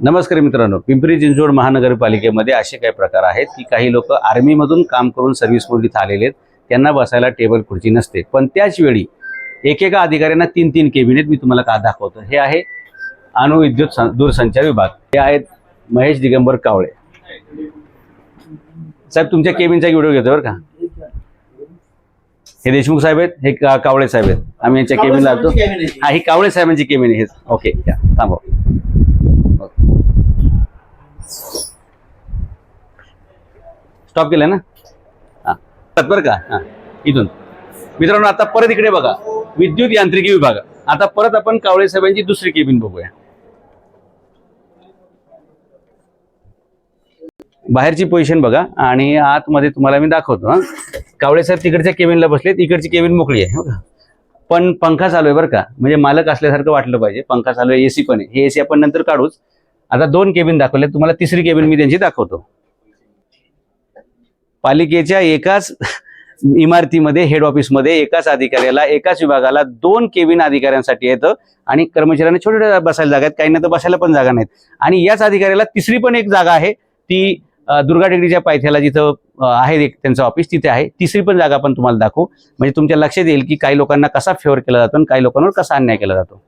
नमस्कार मित्रांनो पिंपरी चिंचवड महानगरपालिकेमध्ये असे काही प्रकार आहेत की काही लोक आर्मीमधून काम करून सर्व्हिस मोड इथं आलेले आहेत. त्यांना बसायला टेबल खुर्ची नसते. पण त्याच वेळी एकेका अधिकाऱ्यांना तीन तीन केबिनेट मी तुम्हाला का दाखवतो? हे आहे अणुविद्युत दूरसंचार विभाग. हे आहेत महेश दिगंबर कावळे. साहेब तुमच्या केबिनचा एक व्हिडिओ घेतो बरं का? हे देशमुख साहेब आहेत हे कावळे साहेब आहेत. आम्ही यांच्या केबिनला आलतो हा ही कावळे साहेबांची केबिन आहे. हे. ओके थांबव स्टॉप केलं ना? हा. बरं का? हा. इथून. मित्रांनो आता परत इकडे बघा. विद्युत यांत्रिकी विभाग. आता परत आपण कावळे साहेबांची दुसरी केबिन बघूया. बाहेरची पोझिशन बघा. आणि आतमध्ये तुम्हाला मी दाखवतो हां. कावळे साहेब तिकडच्या केबिनला बसलेत. इकडची केबिन मोकळी आहे पण पंखा चालू आहे बरं का. म्हणजे मालक असल्यासारखं वाटलं पाहिजे. पंखा चालू आहे एसी पण आहे. हे एसी आपण नंतर काढूच. आता दोन केबिन दाखवले तुम्हाला तिसरी केबिन मी त्यांची दाखवतो. पालिकेच्या एकाच इमारतीमध्ये हेड ऑफिसमध्ये एकाच अधिकाऱ्याला एकाच विभागाला दोन केबिन अधिकाऱ्यांसाठी येतं आणि कर्मचाऱ्यांना छोट्या छोट्या बसायला जागा आहेत. काहींना तर बसायला पण जागा नाहीत. आणि याच अधिकाऱ्याला तिसरी पण एक जागा आहे. ती दुर्गा टेकडीच्या पायथ्याला जिथं आहे एक त्यांचं ऑफिस तिथे आहे. तिसरी पण जागा पण तुम्हाला दाखवू. म्हणजे तुमच्या लक्षात येईल की काही लोकांना कसा फेवर केला जातो आणि काही लोकांवर कसा अन्याय केला जातो.